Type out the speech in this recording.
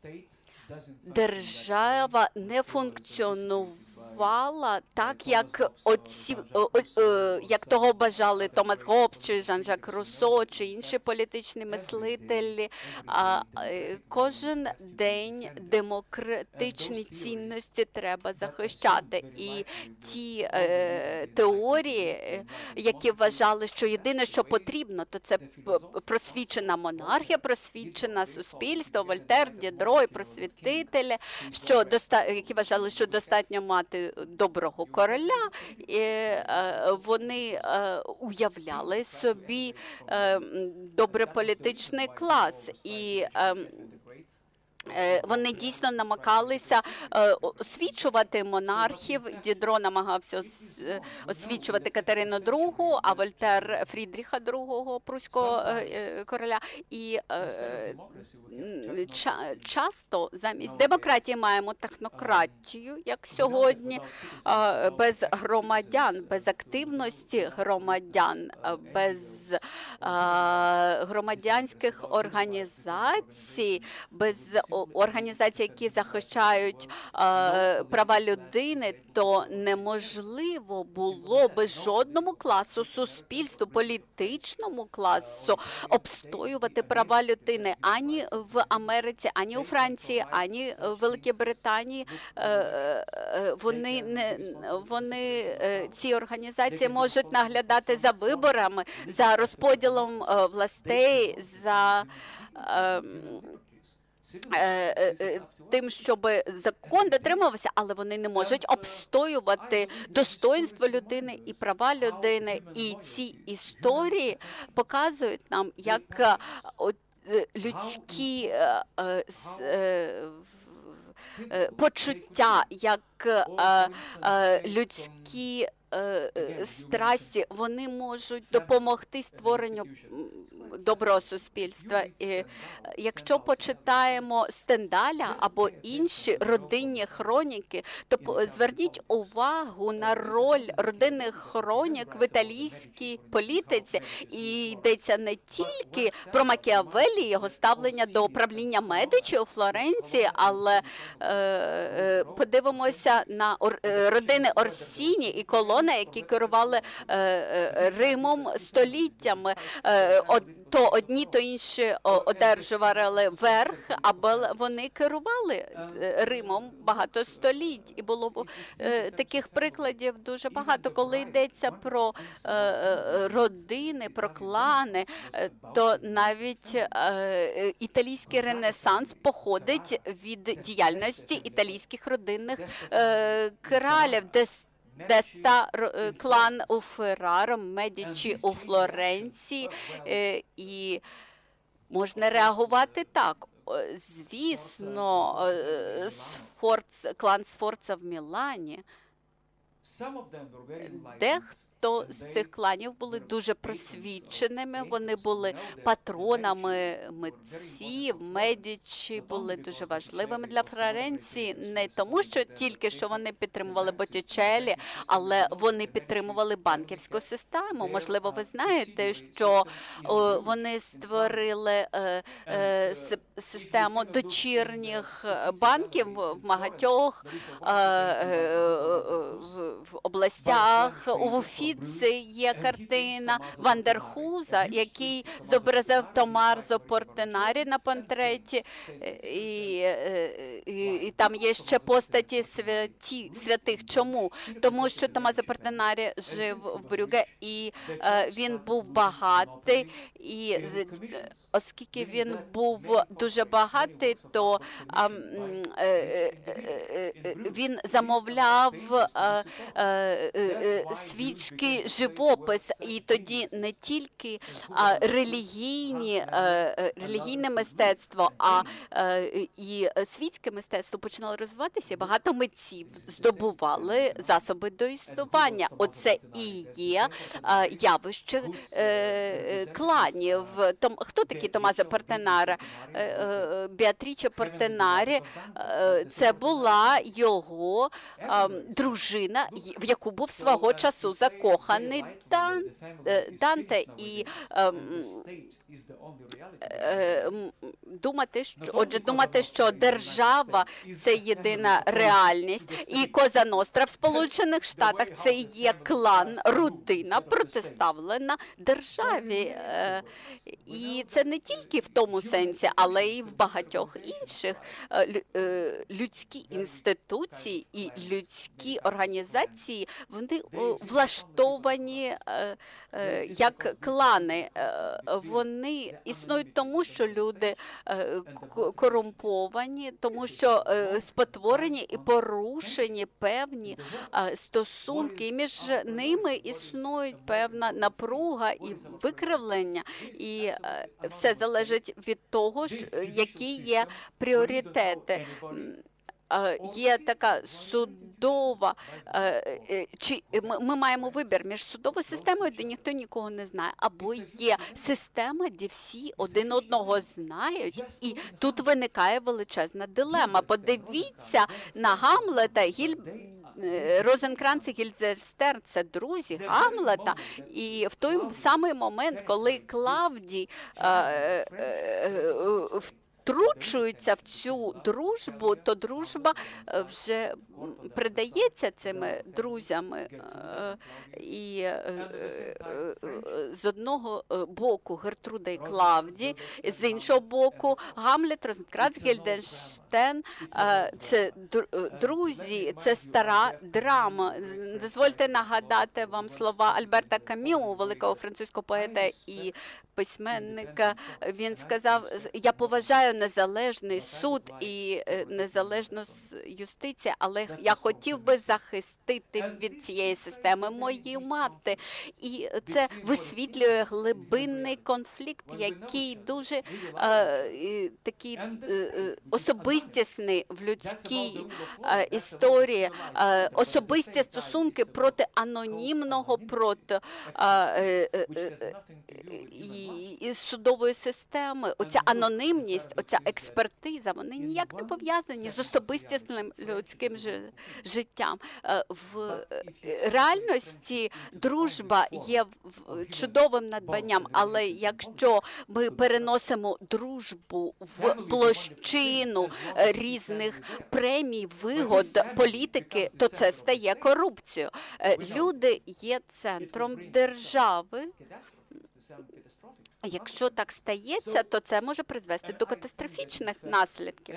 state держава не функціонувала так, як оці, о- о- е, як того бажали Томас Гоббс чи Жан-Жак Руссо чи інші політичні мислителі. А е, кожен день демократичні цінності треба захищати. І ті е, теорії, які вважали, що єдине, що потрібно, то це просвічена монархія, просвічене суспільство, Вольтер, Дідро і просвітителі, що доста... які вважали, що достатньо мати доброго короля, і е, вони е, уявляли собі е, добре політичний клас. І е, Е, Вони дійсно намагалися е, освічувати монархів. Дідро намагався е, освічувати Катерину II, а Вольтер Фрідріха II, пруського е, е, короля. І е, часто замість демократії маємо технократію, як сьогодні, е, без громадян, без активності громадян, е, без е, громадянських організацій, без о- організацій, які захищають е, права людини, то неможливо було би жодному класу суспільству, політичному класу обстоювати права людини ані в Америці, ані у Франції, ані в Великій Британії. Е, е, Вони не вони ці організації можуть наглядати за виборами, за розподілом властей, за е, тим, щоб закон дотримувався, але вони не можуть обстоювати достоинство людини і права людини. І ці історії показують нам, як е, е, людські е, е, е, е, почуття, як е, е, людські е, е, страсті, вони можуть допомогти створенню доброго суспільства. І е, якщо почитаємо Стендаля або інші родинні хроніки, то зверніть увагу на роль родинних хронік в італійській політиці. І йдеться не тільки про Макіавеллі, його ставлення до правління Медичі у Флоренції, але е, е, подивимося на е, родини Орсіні і колони, які керували е, е, Римом століттями. Е, то одні, то інші одержували верх, або вони керували Римом багато століть. І було таких прикладів дуже багато. Коли йдеться про родини, про клани, то навіть італійський ренесанс походить від діяльності італійських родинних кралів, де с- Деста ро- е, клан у Ферраро, Медічі у Флоренції, е, і можна реагувати так. Звісно, е, Сфорц, клан Сфорца в Мілані. Дехто з цих кланів були дуже просвіченими. Вони були патронами митців, медічі були дуже важливими для Флоренції. Не тому, що тільки що вони підтримували Боттічелі, але вони підтримували банківську систему. Можливо, ви знаєте, що вони створили е, е, систему дочірніх банків в багатьох е, областях. У Уфіці є картина Вандерхуза, який зобразив Томарзо Портенарі на портреті, і, і, і там є ще постаті святі, святих. Чому? Тому що Томазо Портенарі жив в Брюге, і е, він був багатий, і е, оскільки він був дуже багатий, то а, е, він замовляв е, е, живопис, і тоді не тільки релігійні, е, е, релігійне мистецтво, а е, і світське мистецтво починало розвиватися. Багато митців здобували засоби до існування. Оце і є явище кланів. Хто такий? Е, е, Біатріче Портенарі е, це була його ем, дружина, в яку був свого часу закоханий. Закоханий е, Данте і ем, е, думати, що отже, думати, що держава це єдина реальність, і Коза Ностра в Сполучених Штатах це є клан, родина протиставлена державі. Е, І це не тільки в тому сенсі, але й в багатьох інших лю- людські інституції і людські організації вони влаштовані е, е, як клани. Е, Вони існують тому, що люди корумповані, тому що спотворені і порушені певні стосунки, і між ними існують певна напруга і викривлення, і все залежить від того, які є пріоритети. М, е, Є така судова, е, е, чи ми, маємо вибір між судовою системою, де ніхто нікого не знає, або є система, де всі один одного знають, і тут виникає величезна дилема. Подивіться на Гамлета, Гіль. е, Розенкранц і Гільдерстерн – це друзі Гамлета, і в той самий момент, коли Клавдій е, е, е, втручується в цю дружбу, то дружба е, вже придається цими друзями. Е, І е, з одного боку Гертруда і Клавді, з іншого боку Гамлет, Розенкранц, Гільденштейн е, – це друзі, це стара драма. Дозвольте нагадати вам слова Альберта Камю, великого французького поета і письменника. Він сказав: я поважаю незалежний суд і е, незалежну юстицію, але я хотів би захистити від цієї системи мою мати. І це висвітлює глибинний конфлікт, який дуже е, такий е, е, особистісний в людській е, історії, е, особисті стосунки проти анонімного, проти е, е, е, е, судової системи. Оця анонімність, оця експертиза, вони ніяк не пов'язані з особистісним людським жи- життям. Е, В е, реальності дружба є чудовим надбанням, але якщо ми переносимо дружбу в площину різних премій, вигод політики, то це стає корупцією. Е, Люди є центром держави. Якщо так стається, то це може призвести до катастрофічних наслідків.